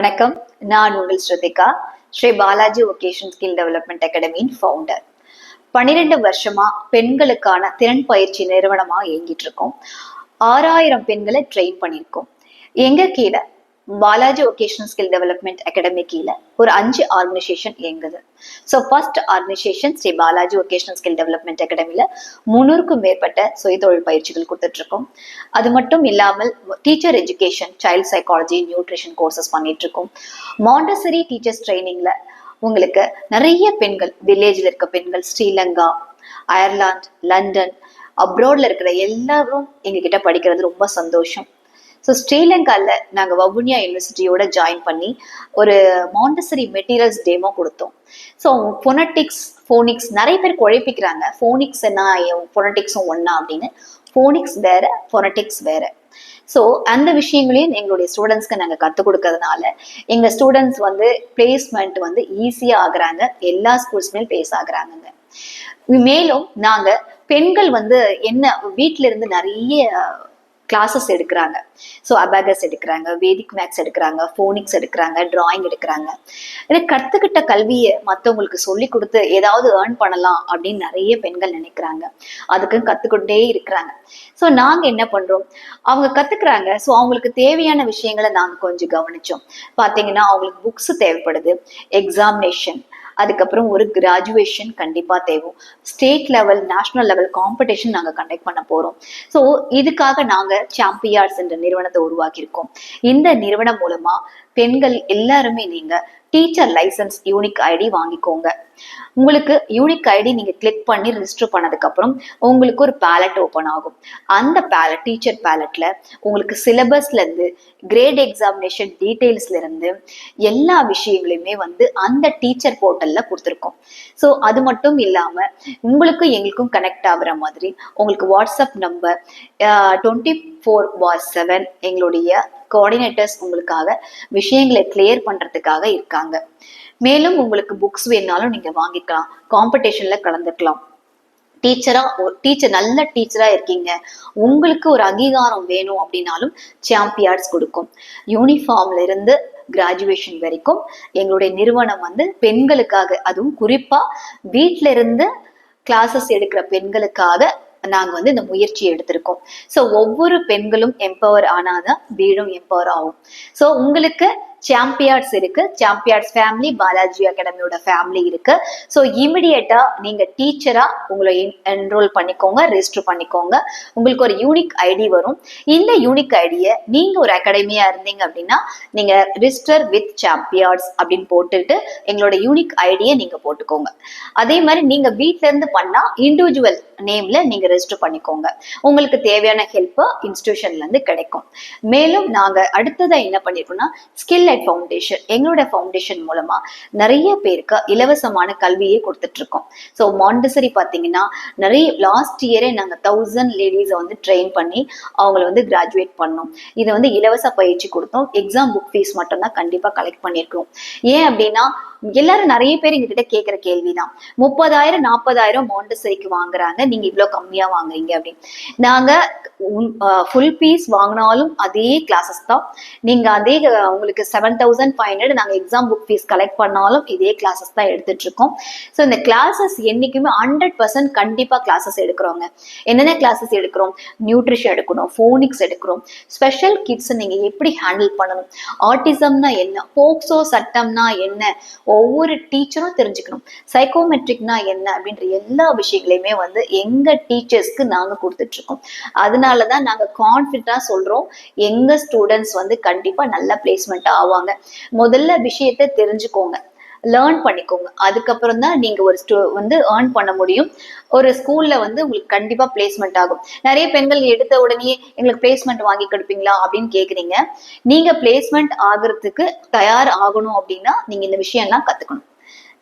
வணக்கம். நான் உங்கள் Shruthika Sri Balaji vocation skill development அகாடமியின் founder பன்னிரெண்டு வருஷமா பெண்களுக்கான திறன் பயிற்சி நிறுவனமா இயங்கிட்டு இருக்கோம். ஆறாயிரம் பெண்களை ட்ரெயின் பண்ணியிருக்கோம். எங்க கீழே Balaji vocational skill development academy கீழே ஒரு அஞ்சு ஆர்கனைசேஷன் இயங்குது. So first organisation Sri Balaji vocational skill development அகாடமியில் முன்னூறுக்கும் மேற்பட்ட சுயதொழில் பயிற்சிகள் கொடுத்துட்ருக்கோம். அது மட்டும் இல்லாமல் teacher education child psychology nutrition courses பண்ணிகிட்ருக்கோம் மாண்டசரி டீச்சர்ஸ் ட்ரைனிங்கில் உங்களுக்கு நிறைய பெண்கள் வில்லேஜில் இருக்க பெண்கள் ஸ்ரீலங்கா அயர்லாந்து லண்டன் அப்ராட்ல இருக்கிற எல்லாரும் எங்ககிட்ட படிக்கிறது ரொம்ப சந்தோஷம். ஸோ ஸ்ரீலங்காவில் நாங்கள் வவுனியா யூனிவர்சிட்டியோட ஜாயின் பண்ணி ஒரு மாண்டசரி மெட்டீரியல்ஸ் டேமோ கொடுத்தோம். ஸோ ஃபொனட்டிக்ஸ் ஃபோனிக்ஸ் நிறைய பேர் குழப்பிக்கிறாங்க. ஃபோனிக்ஸ் என்ன? ஃபொனட்டிக்ஸும் ஒன்றா அப்படின்னு. ஃபோனிக்ஸ் வேற ஃபொனட்டிக்ஸ் வேற. ஸோ அந்த விஷயங்களையும் எங்களுடைய ஸ்டூடெண்ட்ஸ்க்கு நாங்கள் கற்றுக் கொடுக்கறதுனால எங்கள் ஸ்டூடெண்ட்ஸ் வந்து பிளேஸ்மெண்ட் வந்து ஈஸியாக ஆகுறாங்க. எல்லா ஸ்கூல்ஸ்மே பிளேஸ் ஆகுறாங்கங்க. மேலும் நாங்கள் பெண்கள் வந்து என்ன வீட்டில இருந்து நிறைய கிளாஸஸ் எடுக்கிறாங்க. ஸோ அபாகஸ் எடுக்கிறாங்க வேதிக் மேக்ஸ் எடுக்கிறாங்க ஃபோனிக்ஸ் எடுக்கிறாங்க டிராயிங் எடுக்கிறாங்க. இதை கற்றுக்கிட்ட கல்வியை மற்றவங்களுக்கு சொல்லி கொடுத்து ஏதாவது ஏர்ன் பண்ணலாம் அப்படின்னு நிறைய பெண்கள் நினைக்கிறாங்க. அதுக்கு கற்றுக்கொண்டே இருக்கிறாங்க. ஸோ நாங்கள் என்ன பண்ணுறோம் அவங்க கற்றுக்குறாங்க ஸோ அவங்களுக்கு தேவையான விஷயங்களை நாங்கள் கொஞ்சம் கவனித்தோம் பார்த்தீங்கன்னா அவங்களுக்கு புக்ஸ் தேவைப்படுது. எக்ஸாமினேஷன் அதுக்கப்புறம் ஒரு கிராஜுவேஷன் கண்டிப்பாக தேவை. State level national level competition நாங்கள் கண்டக்ட் பண்ண போகிறோம் ஸோ இதுக்காக நாங்கள் சாம்பியார்ஸ் என்ற நிறுவனத்தை உருவாக்கியிருக்கோம். இந்த நிறுவனம் மூலமாக பெண்கள் எல்லாருமே நீங்கள் டீச்சர் லைசன்ஸ் யூனிக் ஐடி வாங்கிக்கோங்க. உங்களுக்கு யூனிக் ஐடி நீங்கள் கிளிக் பண்ணி ரிஜிஸ்டர் பண்ணதுக்கப்புறம் உங்களுக்கு ஒரு பேலட் ஓப்பன் ஆகும். அந்த பேலட் டீச்சர் பேலட்ல உங்களுக்கு சிலபஸ்லேருந்து கிரேட் எக்ஸாமினேஷன் டீட்டெயில்ஸ்லேருந்து எல்லா விஷயங்களையுமே வந்து அந்த டீச்சர் போர்ட்டலில் கொடுத்துருக்கோம். ஸோ அது மட்டும் இல்லாமல் உங்களுக்கும் எங்களுக்கும் கனெக்ட் ஆகுற மாதிரி உங்களுக்கு WhatsApp number twenty four four seven எங்களுடைய கோஆர்டினேட்டர்ஸ் உங்களுக்காக விஷயங்களை கிளியர் பண்ணுறதுக்காக இருக்காங்க. மேலும் உங்களுக்கு புக்ஸ் வேணாலும் நீங்கள் வாங்கிக்கலாம். காம்படிஷனில் கலந்துக்கலாம். டீச்சரா டீச்சர் நல்ல டீச்சரா இருக்கீங்க. உங்களுக்கு ஒரு அங்கீகாரம் வேணும் அப்படின்னாலும் சாம்பியார்ட்ஸ் கொடுக்கும். யூனிஃபார்ம்ல இருந்து கிராஜுவேஷன் வரைக்கும் எங்களுடைய நிறுவனம் வந்து பெண்களுக்காக அதுவும் குறிப்பா வீட்டில இருந்து கிளாஸஸ் எடுக்கிற பெண்களுக்காக நாங்கள் வந்து இந்த முயற்சி எடுத்திருக்கோம். ஸோ ஒவ்வொரு பெண்களும் எம்பவர் ஆனாதான் வீடும் எம்பவர் ஆகும். ஸோ உங்களுக்கு சாம்பியார்ட்ஸ் இருக்கு. சாம்பியார்ட்ஸ் ஃபேமிலி பாலாஜி அகாடமியோட ஃபேமிலி இருக்கு. ஸோ இமிடியேட்டா நீங்க டீச்சரா உங்களை என்ரோல் பண்ணிக்கோங்க ரெஜிஸ்டர் பண்ணிக்கோங்க. உங்களுக்கு ஒரு யூனிக் ஐடி வரும். இந்த யூனிக் ஐடியை நீங்க ஒரு அகாடமியா இருந்தீங்க அப்படின்னா நீங்க ரிஜிஸ்டர் வித் சாம்பியார்ட்ஸ் அப்படின்னு போட்டுட்டு எங்களோட யூனிக் ஐடியை நீங்க போட்டுக்கோங்க. அதே மாதிரி நீங்க வீட்ல இருந்து பண்ணா இண்டிவிஜுவல் நேம்ல நீங்க ரெஜிஸ்டர் பண்ணிக்கோங்க. உங்களுக்கு தேவையான ஹெல்ப் இன்ஸ்டியூஷன்ல இருந்து கிடைக்கும். மேலும் நாங்க அடுத்ததா என்ன பண்ணிருக்கோம்னா ஸ்கில் அட் ஃபவுண்டேஷன் எங்களோட ஃபவுண்டேஷன் மூலமா நிறைய பேருக்கு இலவசமான கல்வியை கொடுத்துட்டு இருக்கோம் ஸோ மாண்டசரி பார்த்தீங்கன்னா நிறைய லாஸ்ட் இயரே நாங்கள் தௌசண்ட் லேடிஸை வந்து ட்ரெயின் பண்ணி அவங்கள வந்து கிராஜுவேட் பண்ணோம். இதை வந்து இலவச பயிற்சி கொடுத்தோம். எக்ஸாம் புக் ஃபீஸ் மட்டும்தான் கண்டிப்பாக கலெக்ட் பண்ணியிருக்கோம். ஏன் அப்படின்னா எல்லாரும் நிறைய பேர் எங்ககிட்ட கேட்கிற கேள்விதான். முப்பதாயிரம் நாற்பதாயிரம் மாண்டசரிக்கு வாங்குறாங்க. நீங்க இவ்வளவு கம்மியா வாங்குறீங்க அப்படின்னு. நாங்க ஃபுல் பீஸ் வாங்கினாலும் அதே கிளாஸஸ் தான். நீங்க அதே உங்களுக்கு செவன் தௌசண்ட் ஃபைவ் ஹண்ட்ரட் நாங்க எக்ஸாம் புக் ஃபீஸ் கலெக்ட் பண்ணாலும் இதே கிளாஸஸ் தான் எடுத்துட்டு இருக்கோம் ஸோ இந்த கிளாஸஸ் என்னைக்குமே ஹண்ட்ரட் பர்சன்ட் கண்டிப்பா கிளாஸஸ் எடுக்கிறோங்க. என்னென்ன கிளாஸஸ் எடுக்கிறோம்? நியூட்ரிஷன் எடுக்கணும் ஃபோனிக்ஸ் எடுக்கிறோம். ஸ்பெஷல் கிட்ஸ் நீங்க எப்படி ஹேண்டில் பண்ணணும்? ஆர்டிசம்னா என்ன? போக்சோ சட்டம்னா என்ன? ஒவ்வொரு டீச்சரும் தெரிஞ்சுக்கணும். சைக்கோமெட்ரிக்னா என்ன அப்படின்ற எல்லா விஷயங்களையுமே வந்து எங்க டீச்சர்ஸ்க்கு நாங்க கொடுத்துட்டு இருக்கோம் அதனால தான் நாங்க கான்ஃபிடண்டா சொல்றோம். எங்க ஸ்டூடெண்ட்ஸ் வந்து கண்டிப்பா நல்ல பிளேஸ்மெண்ட் ஆவாங்க. முதல்ல விஷயத்த தெரிஞ்சுக்கோங்க. லேர்ன் பண்ணிக்கோங்க. அதுக்கப்புறம் தான் நீங்க ஒரு ஸ்டூ வந்து ஏர்ன் பண்ண முடியும். ஒரு ஸ்கூல்ல வந்து உங்களுக்கு கண்டிப்பா பிளேஸ்மெண்ட் ஆகும். நிறைய பெண்கள் எடுத்த உடனே எங்களுக்கு பிளேஸ்மெண்ட் வாங்கி கொடுப்பீங்களா? அப்படின்னு கேக்குறீங்க. நீங்க பிளேஸ்மெண்ட் ஆகுறதுக்கு தயார் ஆகணும் அப்படின்னா நீங்க இந்த விஷயம்லாம் கத்துக்கணும்.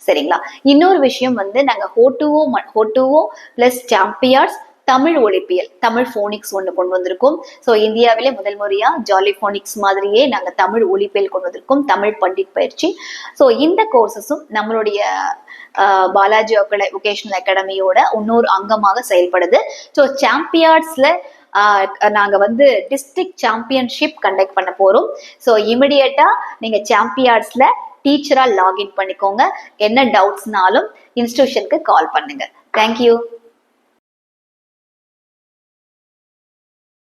சரிங்களா? இன்னொரு விஷயம் வந்து நாங்க ஹோட்டுவோ ஹோட்டுவோ ப்ளஸ் சாம்பியார்ஸ் தமிழ் ஒழிப்பியல் தமிழ் ஃபோனிக்ஸ் ஒன்று கொண்டு வந்திருக்கோம். ஸோ இந்தியாவிலே முதல் முறையா ஜாலி ஃபோனிக்ஸ் மாதிரியே நாங்கள் தமிழ் ஒழிப்பியல் கொண்டு வந்திருக்கோம் தமிழ் பண்டிட் பயிற்சி. ஸோ இந்த கோர்சஸும் நம்மளுடைய பாலாஜி ஒகேஷனல் அகாடமியோட இன்னொரு அங்கமாக செயல்படுது. ஸோ சாம்பியார்ட்ஸ்ல நாங்க வந்து டிஸ்ட்ரிக்ட் சாம்பியன்ஷிப் கண்டக்ட் பண்ண போறோம். ஸோ இமிடியட்டா நீங்க சாம்பியார்ட்ஸ்ல டீச்சரா லாகின் பண்ணிக்கோங்க. என்ன டவுட்ஸ்னாலும் இன்ஸ்டியூஷனுக்கு கால் பண்ணுங்க. தேங்க்யூ